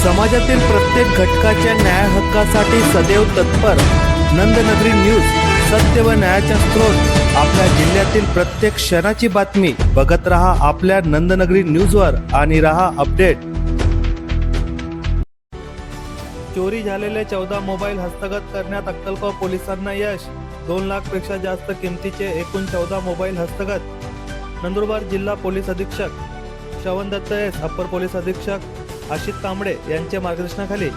समाजातील प्रत्येक घटकाच्या न्याय हक्कासाठी सदैव तत्पर. नंदनगरी न्यूज सत्य व न्यायाचा स्रोत. आपल्या जिल्ह्यातील प्रत्येक क्षणाची बातमी. बघत रहा आपल्या नंदनगरी न्यूजवर आणि रहा अपडेट. चोरी झालेले चौदा मोबाईल हस्तगत करण्यात अक्कलकोट पोलिसांना यश. दोन लाखपेक्षा जास्त किमतीचे एकूण चौदा मोबाईल हस्तगत. नंदुरबार जिल्हा पोलीस अधीक्षक. श्रवण दत्त एस अप्पर पोलीस अधीक्षक. आशित तांबडे यांच्या मार्गदर्शनाखाली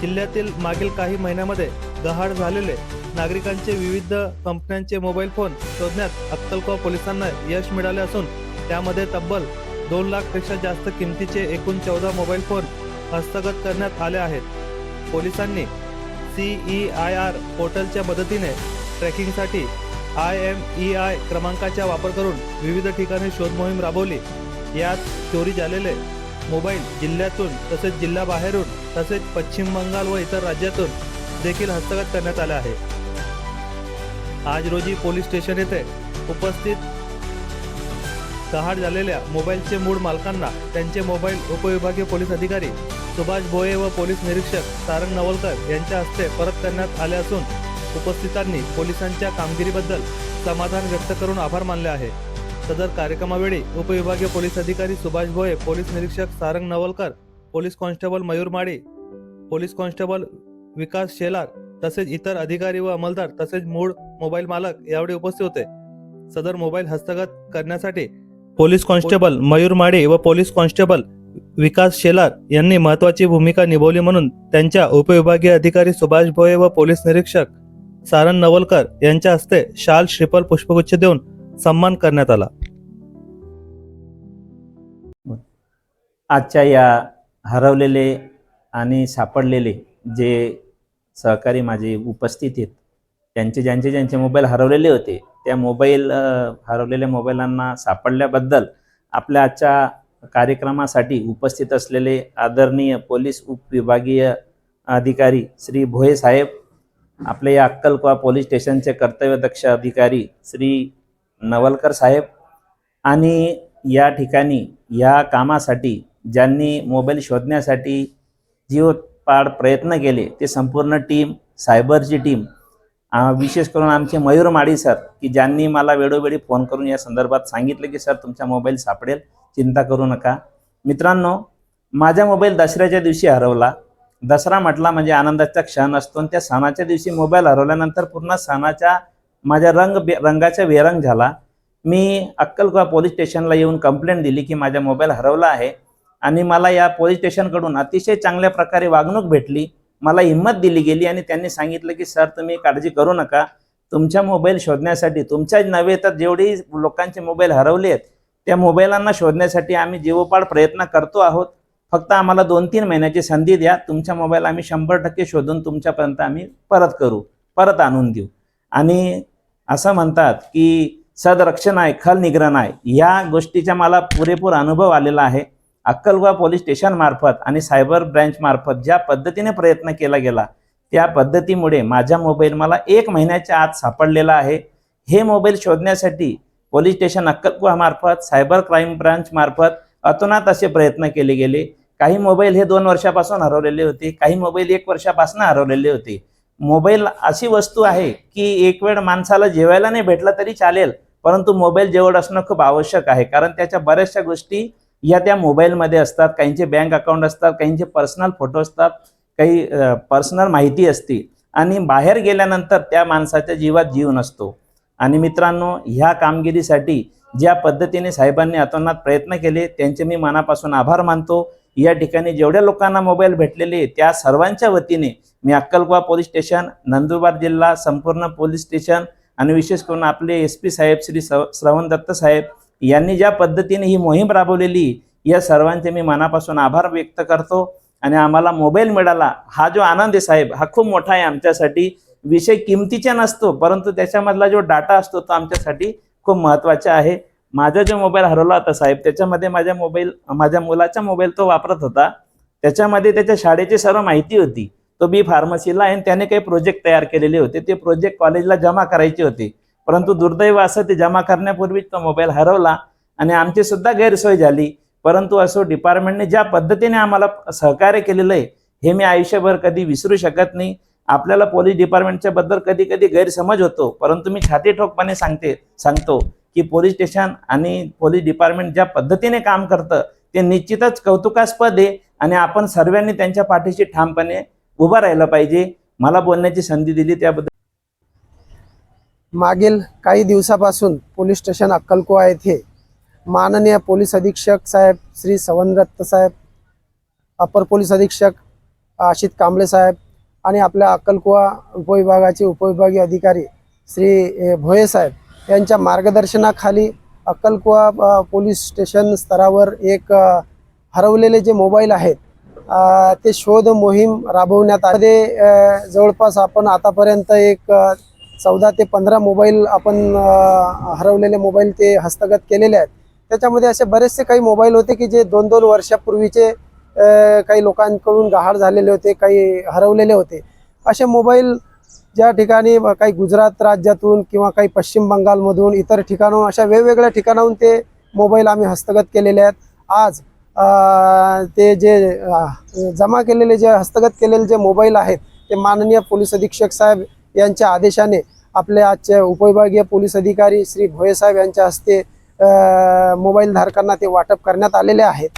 जिल्ह्यातील मागील काही महिन्यामध्ये गहाड झालेले नागरिकांचे विविध कंपन्यांचे मोबाईल फोन शोधण्यात अक्कलकोवा पोलिसांना यश मिळाले असून त्यामध्ये तब्बल दोन लाखपेक्षा जास्त किमतीचे एकूण चौदा मोबाईल फोन हस्तगत करण्यात आले आहेत. पोलिसांनी सीई आय आर पोर्टलच्या मदतीने ट्रॅकिंगसाठी आय एम ई आय क्रमांकाचा वापर करून विविध ठिकाणी शोध मोहीम राबवली. यात चोरी झालेले मोबाईल जिल्ह्यातून तसेच जिल्हा बाहेरून तसेच पश्चिम बंगाल व इतर राज्यातून देखील हस्तगत करण्यात आले आहे. आज रोजी पोलीस स्टेशन येथे उपस्थित गहाड झालेल्या मोबाईलचे मूळ मालकांना त्यांचे मोबाईल उपविभागीय पोलीस अधिकारी सुभाष भोये व पोलीस निरीक्षक सारंग नवलकर यांच्या हस्ते परत करण्यात आले असून उपस्थितांनी पोलिसांच्या कामगिरीबद्दल समाधान व्यक्त करून आभार मानले आहे. सदर कार्यक्रमावेळी उपविभागीय पोलीस अधिकारी सुभाष भोये पोलीस निरीक्षक Sarang Navalkar police constable Mayur Made police constable Vikas Shelar तसेच इतर अधिकारी व अंमलदार तसेच मूळ मोबाईल मालक यावेळी उपस्थित होते. सदर मोबाईल हस्तगत करण्यासाठी पोलीस कॉन्स्टेबल मयूर माडे व पोलीस कॉन्स्टेबल विकास शेलार यांनी महत्वाची भूमिका निभावली म्हणून त्यांच्या उपविभागीय अधिकारी सुभाष भोये व पोलीस निरीक्षक सारंग नवलकर यांच्या हस्ते शाल श्रीफल पुष्पगुच्छ देऊन सन्मान करण्यात आला. आजच्या या हरवलेले आणि सापडलेले जे सहकारी माझे उपस्थित आहेत त्यांचे ज्यांचे ज्यांचे मोबाईल हरवलेले होते त्या मोबाईल हरवलेल्या मोबाईलांना सापडल्याबद्दल आपल्या आजच्या कार्यक्रमासाठी उपस्थित असलेले आदरणीय पोलीस उपविभागीय अधिकारी श्री भोये साहेब आपले या अक्कलकोवा पोलीस स्टेशनचे कर्तव्यदक्ष अधिकारी श्री नवलकर साहेब आणि या ठिकाणी या कामासाठी ज्यांनी मोबाईल शोधण्यासाठी जीवपाड प्रयत्न केले ते संपूर्ण टीम सायबरची टीम विशेष करून आमचे मयूर माडी सर की ज्यांनी मला वेळोवेळी फोन करून या संदर्भात सांगितलं की सर तुमचा मोबाईल सापडेल चिंता करू नका. मित्रांनो माझा मोबाईल दसऱ्याच्या दिवशी हरवला. दसरा म्हटला म्हणजे आनंदाचा क्षण असतो आणि त्या सणाच्या दिवशी मोबाईल हरवल्यानंतर पूर्ण सणाच्या माझ्या रंग बे रंगाचा बेरंग झाला. मी अक्कलकुवा पोलीस स्टेशनला येऊन कंप्लेंट दिली की माझा मोबाईल हरवला आहे आणि मला या पोलीस स्टेशनकडून अतिशय चांगल्या प्रकारे वागणूक भेटली. मला हिंमत दिली गेली आणि त्यांनी सांगितलं की सर तुम्ही काळजी करू नका. तुमच्या मोबाईल शोधण्यासाठी तुमच्याच नव्हे तर जेवढी लोकांचे मोबाईल हरवले आहेत त्या मोबाईलांना शोधण्यासाठी आम्ही जीवोपाड प्रयत्न करतो आहोत. फक्त आम्हाला दोन तीन महिन्याची संधी द्या. तुमच्या मोबाईल आम्ही शंभर टक्के शोधून तुमच्यापर्यंत आम्ही परत करू परत आणून देऊ. आणि असं म्हणतात की सदरक्षण आहे खल निग्रहण आहे या गोष्टीचा मला पुरेपूर अनुभव आलेला आहे. अक्कलकोवा पोलीस स्टेशनमार्फत आणि सायबर ब्रँचमार्फत ज्या पद्धतीने प्रयत्न केला गेला त्या पद्धतीमुळे माझा मोबाईल मला एक महिन्याच्या आत सापडलेला आहे. हे मोबाईल शोधण्यासाठी पोलीस स्टेशन अक्कलकुवामार्फत सायबर क्राईम ब्रँचमार्फत अतोनात असे प्रयत्न केले गेले. काही मोबाईल हे दोन वर्षापासून हरवलेले होते काही मोबाईल एक वर्षापासून हरवलेले होते. मोबाईल अशी वस्तू आहे की एक वेळ माणसाला जेवायला नाही भेटला तरी चालेल परंतु मोबाईल जेवढ असणं खूप आवश्यक आहे. कारण त्याच्या बऱ्याचशा गोष्टी या त्या मोबाईलमध्ये असतात काहींचे बँक अकाउंट असतात काहींचे पर्सनल फोटो असतात काही पर्सनल माहिती असते आणि बाहेर गेल्यानंतर त्या माणसाच्या जीवात जीव नसतो. आणि मित्रांनो ह्या कामगिरीसाठी ज्या पद्धतीने साहेबांनी अतोनात प्रयत्न केले त्यांचे मी मनापासून आभार मानतो. या ठिकाणी जेवढ्या लोकांना मोबाईल भेटलेले त्या सर्वांच्या वतीने मी अक्कलकुवा पोलीस स्टेशन नंदुरबार जिल्हा संपूर्ण पोलीस स्टेशन आणि विशेष करून आपले एस पी साहेब श्री श्रवण दत्त साहेब यांनी ज्या पद्धतीने ही मोहीम राबवलेली या सर्वांचे मी मनापासून आभार व्यक्त करतो. आणि आम्हाला मोबाईल मिळाला हा जो आनंद आहे साहेब हा खूप मोठा आहे आमच्यासाठी. विषय किमतीचा नसतो परंतु त्याच्यामधला जो डाटा असतो तो आमच्यासाठी खूप महत्त्वाचा आहे. माझा जो मोबाईल हरवला होता साहेब त्याच्यामध्ये माझ्या मोबाईल माझ्या मुलाचा मोबाईल तो वापरत होता. त्याच्यामध्ये त्याच्या शाळेची सर्व माहिती होती. तो बी फार्मसीला आणि त्याने काही प्रोजेक्ट तयार केलेले होते. ते प्रोजेक्ट कॉलेजला जमा करायचे होते. परंतु दुर्दैव असं ते जमा करण्यापूर्वीच तो मोबाईल हरवला आणि आमची सुद्धा गैरसोय झाली. परंतु असो डिपार्टमेंटने ज्या पद्धतीने आम्हाला सहकार्य केलेलं आहे हे मी आयुष्यभर कधी विसरू शकत नाही. आपल्याला पोलीस डिपार्टमेंटच्या बद्दल कधी कधी गैरसमज होतो. परंतु मी छाती ठोकपणे सांगते सांगतो की पोलीस स्टेशन आणि पोलीस डिपार्टमेंट ज्या पद्धतीने काम करतं ते निश्चितच कौतुकास्पद आहे आणि आपण सर्वांनी त्यांच्या पाठीशी ठामपणे उभं राहिलं पाहिजे. मला बोलण्याची संधी दिली त्याबद्दल. मागील काही दिवसापासून पोलीस स्टेशन अक्कलकोवा येथे माननीय पोलीस अधीक्षक साहेब श्री सवन साहेब अपर पोलीस अधीक्षक आशित कांबळे साहेब आणि आपल्या अक्कलकोवा उपविभागाचे उपविभागीय अधिकारी श्री भोये साहेब. यांच्या मार्गदर्शनाखाली अक्कलकोवा पोलीस स्टेशन स्तरावर एक हरवलेले जे मोबाईल आहेत ते शोध मोहीम राबवण्यात आले. जवळपास आपण आतापर्यंत एक चौदा ते पंधरा मोबाईल आपण हरवलेले मोबाईल ते हस्तगत केलेले आहेत. त्याच्यामध्ये असे बरेचसे काही मोबाईल होते की जे दोन दोन वर्षापूर्वीचे काही लोकांकडून गहाळ झालेले होते काही हरवलेले होते. असे मोबाईल ज्या ठिकाणी काही गुजरात राज्यातून किंवा काही पश्चिम बंगालमधून इतर ठिकाणाहून अशा वेगवेगळ्या ठिकाणाहून ते मोबाईल आम्ही हस्तगत केलेले आहेत. आज ते जे जमा केलेले जे हस्तगत केलेले जे मोबाईल आहेत ते माननीय पोलीस अधीक्षक साहेब यांच्या आदेशाने आपले आजचे उपविभागीय पोलीस अधिकारी श्री भोये साहेब यांच्या हस्ते मोबाईलधारकांना मोबाईल धारकांना ते वाटप करण्यात आलेले आहेत.